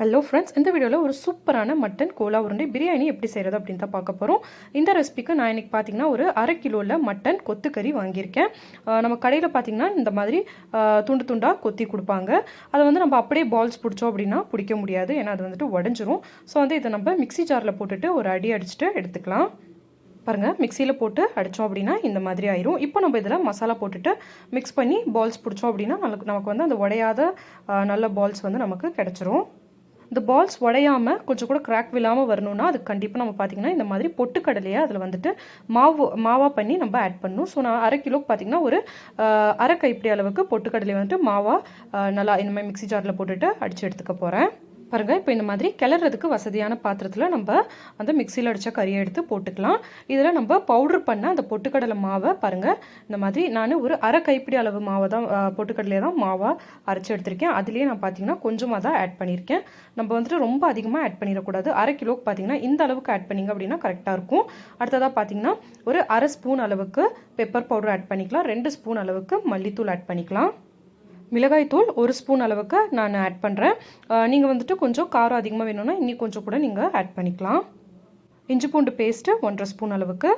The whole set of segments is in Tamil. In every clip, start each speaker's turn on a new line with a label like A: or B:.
A: ஹலோ ஃப்ரெண்ட்ஸ் இந்த வீடியோவில் ஒரு சூப்பரான மட்டன் கோலா உருண்டை பிரியாணி எப்படி செய்கிறது அப்படின்னு தான் பார்க்க போகிறோம் இந்த ரெசிபிக்கு நான் இன்றைக்கி பார்த்தீங்கன்னா ஒரு அரை கிலோவில் மட்டன் கொத்துக்கறி வாங்கியிருக்கேன். நம்ம கடையில் பார்த்தீங்கன்னா இந்த மாதிரி துண்டு துண்டாக கொத்தி கொடுப்பாங்க. அதை வந்து நம்ம அப்படியே பால்ஸ் பிடிச்சோம் அப்படின்னா பிடிக்க முடியாது. ஏன்னா அது வந்துட்டு உடஞ்சிரும். ஸோ வந்து இதை நம்ம மிக்ஸி ஜாரில் போட்டுட்டு ஒரு அடி அடிச்சுட்டு எடுத்துக்கலாம். பாருங்கள் மிக்சியில் போட்டு அடித்தோம் அப்படின்னா இந்த மாதிரி ஆயிரும். இப்போ நம்ம இதில் மசாலா போட்டுட்டு மிக்ஸ் பண்ணி பால்ஸ் பிடிச்சோம் அப்படின்னா நமக்கு நமக்கு வந்து அந்த உடையாத நல்ல பால்ஸ் வந்து நமக்கு கிடச்சிரும். இந்த பால்ஸ் உடையாமல் கொஞ்சம் கூட கிராக் விழாமல் வரணும்னா அது கண்டிப்பாக நம்ம பார்த்தீங்கன்னா இந்த மாதிரி பொட்டுக்கடலையை அதில் வந்துட்டு மாவு மாவாக பண்ணி நம்ம ஆட் பண்ணணும். ஸோ நான் அரை கிலோக்கு பார்த்தீங்கன்னா ஒரு அரை கைப்பிடி அளவுக்கு பொட்டுக்கடலை வந்துட்டு மாவாக நல்லா இந்த மாதிரி மிக்ஸி ஜாரில் போட்டுட்டு அடித்து எடுத்துக்க போகிறேன் பாருங்கள் இப்போ இந்த மாதிரி கிளறதுக்கு வசதியான பாத்திரத்தில் நம்ம அந்த மிக்சியில் அடித்த கறியை எடுத்து போட்டுக்கலாம். இதில் நம்ம பவுடர் பண்ண அந்த பொட்டுக்கடலை மாவை பாருங்கள் இந்த மாதிரி நான் ஒரு அரை கைப்பிடி அளவு மாவை தான் பொட்டுக்கடலையை தான் மாவாக அரைச்சி எடுத்திருக்கேன். அதுலேயே நான் பார்த்தீங்கன்னா கொஞ்சமாக தான் ஆட் பண்ணியிருக்கேன். நம்ம வந்துட்டு ரொம்ப அதிகமாக ஆட் பண்ணிடக்கூடாது. அரை கிலோக்கு பார்த்தீங்கன்னா இந்த அளவுக்கு ஆட் பண்ணிங்க அப்படின்னா கரெக்டாக இருக்கும். அடுத்ததாக பார்த்தீங்கன்னா ஒரு அரை ஸ்பூன் அளவுக்கு பெப்பர் பவுடர் ஆட் பண்ணிக்கலாம். ரெண்டு ஸ்பூன் அளவுக்கு மல்லித்தூள் ஆட் பண்ணிக்கலாம். மிளகாய்த்தூள் ஒரு ஸ்பூன் அளவுக்கு நான் ஆட் பண்ணுறேன் நீங்கள் வந்துட்டு கொஞ்சம் காரம் அதிகமாக வேணும்னா இன்னும் கொஞ்சம் கூட நீங்கள் ஆட் பண்ணிக்கலாம். இஞ்சி பூண்டு பேஸ்ட்டு ஒன்றரை ஸ்பூன் அளவுக்கு.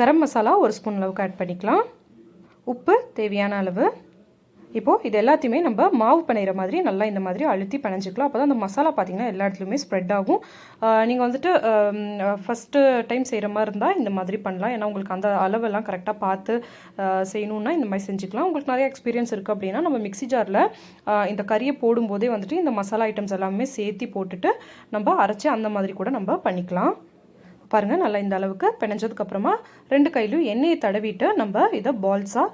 A: கரம் மசாலா ஒரு ஸ்பூன் அளவுக்கு ஆட் பண்ணிக்கலாம். உப்பு தேவையான அளவு. இப்போது இது எல்லாத்தையுமே நம்ம மாவு பிணையிற மாதிரி நல்லா இந்த மாதிரி அழுத்தி பிணைஞ்சிக்கலாம். அப்போ தான் அந்த மசாலா பார்த்தீங்கன்னா எல்லா இடத்துலையுமே ஸ்ப்ரெட் ஆகும். நீங்கள் வந்துட்டு ஃபஸ்ட்டு டைம் செய்கிற மாதிரி இருந்தால் இந்த மாதிரி பண்ணலாம். ஏன்னா உங்களுக்கு அந்த அளவெல்லாம் கரெக்டாக பார்த்து செய்யணுன்னா இந்த மாதிரி செஞ்சுக்கலாம். உங்களுக்கு நிறைய எக்ஸ்பீரியன்ஸ் இருக்குது அப்படின்னா நம்ம மிக்ஸி ஜாரில் இந்த கறியை போடும்போதே வந்துட்டு இந்த மசாலா ஐட்டம்ஸ் எல்லாமே சேர்த்தி போட்டுட்டு நம்ம அரைச்சி அந்த மாதிரி கூட நம்ம பண்ணிக்கலாம். பாருங்கள் நல்லா இந்த அளவுக்கு பிணைஞ்சதுக்கப்புறமா ரெண்டு கையிலையும் எண்ணெயை தடவிட்டு நம்ம இதை பால்ஸாக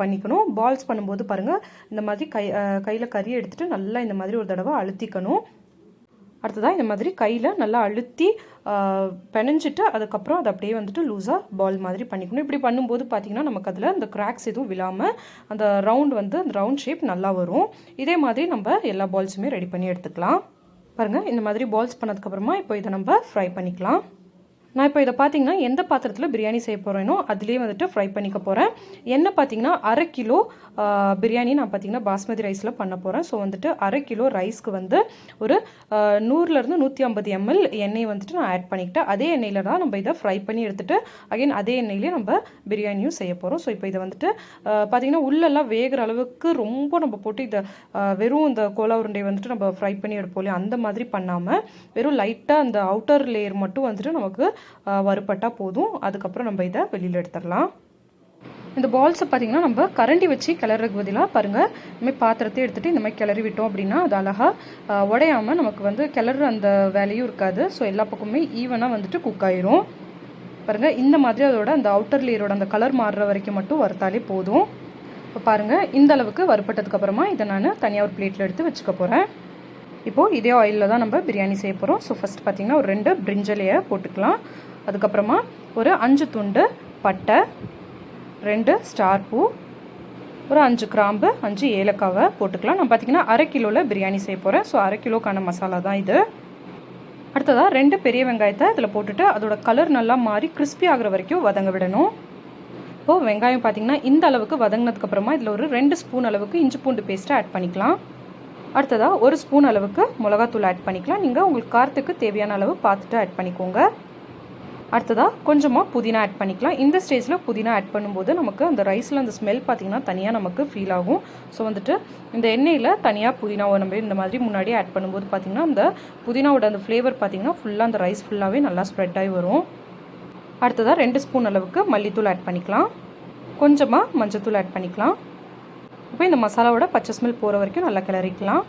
A: பண்ணிக்கணும். பால்ஸ் பண்ணும்போது பாருங்கள் இந்த மாதிரி கை கையில் கறி எடுத்துகிட்டு நல்லா இந்த மாதிரி ஒரு தடவை அழுத்திக்கணும். அடுத்ததாக இந்த மாதிரி கையில் நல்லா அழுத்தி ஆஹ், பிணைஞ்சிட்டு அதுக்கப்புறம் அதை அப்படியே வந்துட்டு லூஸாக பால் மாதிரி பண்ணிக்கணும். இப்படி பண்ணும்போது பார்த்தீங்கன்னா நமக்கு அதில் அந்த கிராக்ஸ் எதுவும் விழாமல் அந்த ரவுண்ட் வந்து அந்த ரவுண்ட் ஷேப் நல்லா வரும். இதே மாதிரி நம்ம எல்லா பால்ஸுமே ரெடி பண்ணி எடுத்துக்கலாம். பாருங்கள் இந்த மாதிரி பால்ஸ் பண்ணதுக்கப்புறமா இப்போ இதை நம்ம ஃப்ரை பண்ணிக்கலாம். நான் இப்போ இதை பார்த்தீங்கன்னா எந்த பாத்திரத்தில் பிரியாணி செய்ய போகிறேனோ அதுலேயே வந்துட்டு ஃப்ரை பண்ணிக்க போகிறேன் என்ன பார்த்தீங்கன்னா அரை கிலோ பிரியாணி நான் பார்த்தீங்கன்னா பாஸ்மதி ரைஸில் பண்ண போகிறேன் ஸோ வந்துட்டு அரை கிலோ ரைஸ்க்கு வந்து ஒரு நூறுலேருந்து நூற்றி ஐம்பது எம்எல் எண்ணெய் வந்துட்டு நான் ஆட் பண்ணிக்கிட்டேன். அதே எண்ணெயில் தான் நம்ம இதை ஃப்ரை பண்ணி எடுத்துகிட்டு அகைன் அதே எண்ணெயிலே நம்ம பிரியாணியும் செய்ய போகிறோம் ஸோ இப்போ இதை வந்துட்டு பார்த்தீங்கன்னா உள்ளெல்லாம் வேகிற அளவுக்கு ரொம்ப நம்ம போட்டு இதை வெறும் இந்த கோலா உருண்டை வந்துட்டு நம்ம ஃப்ரை பண்ணி எடுப்போம் இல்லையா? அந்த மாதிரி பண்ணாமல் வெறும் லைட்டாக அந்த அவுட்டர் லேயர் மட்டும் வந்துட்டு நமக்கு வறுப்பட்டால் போதும். அதுக்கப்புறம் நம்ம இதை வெளியில் எடுத்துடலாம். இந்த பால்ஸை பார்த்தீங்கன்னா நம்ம கரண்டி வச்சு கிளறதுக்கு பதிலாக பாருங்கள் இந்தமாதிரி பாத்திரத்தை எடுத்துகிட்டு இந்த மாதிரி கிளறி விட்டோம் அப்படின்னா அது அழகாக உடையாமல் நமக்கு வந்து கிளற அந்த வேலையும் இருக்காது. ஸோ எல்லா பக்கமுமே ஈவனாக வந்துட்டு குக் ஆயிரும். பாருங்கள் இந்த மாதிரி அதோட அந்த அவுட்டர் லேயரோட அந்த கலர் மாறுற வரைக்கும் மட்டும் வறுத்தாலே போதும். இப்போ பாருங்கள் இந்த அளவுக்கு வறுப்பட்டதுக்கப்புறமா இதை நான் தனியாக ஒரு பிளேட்டில் எடுத்து வச்சுக்க போகிறேன் இப்போது இதே ஆயிலில் தான் நம்ம பிரியாணி செய்ய போகிறோம் ஸோ ஃபஸ்ட் பார்த்திங்கன்னா ஒரு ரெண்டு பிரிஞ்சலையை போட்டுக்கலாம். அதுக்கப்புறமா ஒரு அஞ்சு துண்டு பட்டை ரெண்டு ஸ்டார் பூ ஒரு அஞ்சு கிராம்பு அஞ்சு ஏலக்காவை போட்டுக்கலாம். நான் பார்த்தீங்கன்னா அரை கிலோவில் பிரியாணி செய்ய போகிறேன் ஸோ அரை கிலோக்கான மசாலா தான் இது. அடுத்ததாக ரெண்டு பெரிய வெங்காயத்தை இதில் போட்டுட்டு அதோட கலர் நல்லா மாறி கிறிஸ்பி ஆகுற வரைக்கும் வதங்க விடணும். இப்போது வெங்காயம் பார்த்தீங்கன்னா இந்த அளவுக்கு வதங்கினதுக்கப்புறமா இதில் ஒரு ரெண்டு ஸ்பூன் அளவுக்கு இஞ்சி பூண்டு பேஸ்ட்டை ஆட் பண்ணிக்கலாம். அடுத்ததாக ஒரு ஸ்பூன் அளவுக்கு மிளகாத்தூள் ஆட் பண்ணிக்கலாம். நீங்கள் உங்களுக்கு காரத்துக்கு தேவையான அளவு பார்த்துட்டு ஆட் பண்ணிக்கோங்க. அடுத்ததாக கொஞ்சமாக புதினா ஆட் பண்ணிக்கலாம். இந்த ஸ்டேஜில் புதினா ஆட் பண்ணும்போது நமக்கு அந்த ரைஸில் அந்த ஸ்மெல் பார்த்திங்கன்னா தனியாக நமக்கு ஃபீல் ஆகும். ஸோ வந்துட்டு இந்த எண்ணெயில் தனியாக புதினாவை நம்ம இந்த மாதிரி முன்னாடியே ஆட் பண்ணும்போது பார்த்திங்கன்னா அந்த புதினாவோட அந்த ஃப்ளேவர் பார்த்திங்கன்னா ஃபுல்லாக அந்த ரைஸ் ஃபுல்லாகவே நல்லா ஸ்ப்ரெட் ஆகி வரும். அடுத்ததாக ரெண்டு ஸ்பூன் அளவுக்கு மல்லித்தூள் ஆட் பண்ணிக்கலாம். கொஞ்சமாக மஞ்சத்தூள் ஆட் பண்ணிக்கலாம். இப்போ இந்த மசாலாவோட பச்சை ஸ்மெல் போகிற வரைக்கும் நல்லா கிளறிக்கலாம்.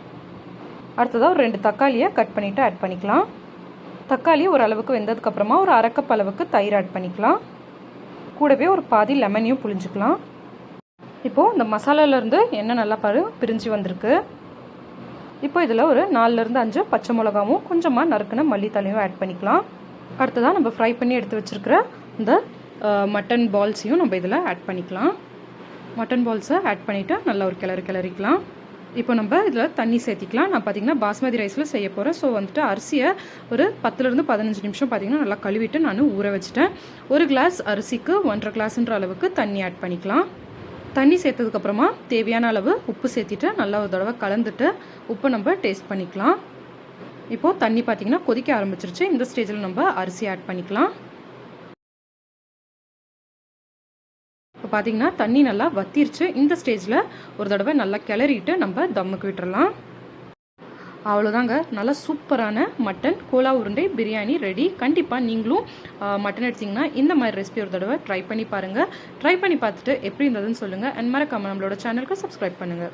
A: அடுத்ததாக ஒரு ரெண்டு தக்காளியை கட் பண்ணிவிட்டு ஆட் பண்ணிக்கலாம். தக்காளி ஓரளவுக்கு வெந்ததுக்கப்புறமா ஒரு அரைக்கப் அளவுக்கு தயிர் ஆட் பண்ணிக்கலாம். கூடவே ஒரு பாதி லெமனையும் புழிஞ்சுக்கலாம். இப்போது இந்த மசாலாலேருந்து எண்ணெய் நல்லா பரு பிரிஞ்சு வந்திருக்கு. இப்போ இதில் ஒரு நாலுலேருந்து அஞ்சு பச்சை மிளகாவும் கொஞ்சமாக நறுக்குன மல்லித்தலையும் ஆட் பண்ணிக்கலாம். அடுத்ததாக நம்ம ஃப்ரை பண்ணி எடுத்து வச்சுருக்கிற இந்த மட்டன் பால்ஸையும் நம்ம இதில் ஆட் பண்ணிக்கலாம். மட்டன் பால்ஸை ஆட் பண்ணிவிட்டு நல்லா ஒரு கிளறு கிளறிக்கலாம். இப்போ நம்ம இதில் தண்ணி சேர்த்திக்கலாம். நான் பார்த்தீங்கன்னா பாஸ்மதி ரைஸில் செய்ய போகிறேன் ஸோ வந்துட்டு அரிசியை ஒரு பத்துலேருந்து பதினஞ்சு நிமிஷம் பார்த்திங்கன்னா நல்லா கழுவிட்டு நான் ஊற வச்சுட்டேன். ஒரு கிளாஸ் அரிசிக்கு ஒன்றரை கிளாஸ்ன்ற அளவுக்கு தண்ணி ஆட் பண்ணிக்கலாம். தண்ணி சேர்த்ததுக்கப்புறமா தேவையான அளவு உப்பு சேர்த்திட்டு நல்லா ஒரு தடவை கலந்துட்டு உப்பை நம்ம டேஸ்ட் பண்ணிக்கலாம். இப்போது தண்ணி பார்த்திங்கன்னா கொதிக்க ஆரம்பிச்சிருச்சு. இந்த ஸ்டேஜில் நம்ம அரிசி ஆட் பண்ணிக்கலாம். இப்போ பார்த்தீங்கன்னா தண்ணி நல்லா வத்திருச்சு. இந்த ஸ்டேஜில் ஒரு தடவை நல்லா கிளறிட்டு நம்ம தம்முக்கு விட்டுறலாம். அவ்வளோதாங்க. நல்லா சூப்பரான மட்டன் கோலா உருண்டை பிரியாணி ரெடி. கண்டிப்பாக நீங்களும் மட்டன் எடுத்திங்கன்னா இந்த மாதிரி ரெசிபி ஒரு தடவை ட்ரை பண்ணி பாருங்கள் ட்ரை பண்ணி பார்த்துட்டு எப்படி இருந்ததுன்னு சொல்லுங்கள் அண்ட் மறக்காமல் நம்மளோட சேனலுக்கு சப்ஸ்கிரைப் பண்ணுங்கள்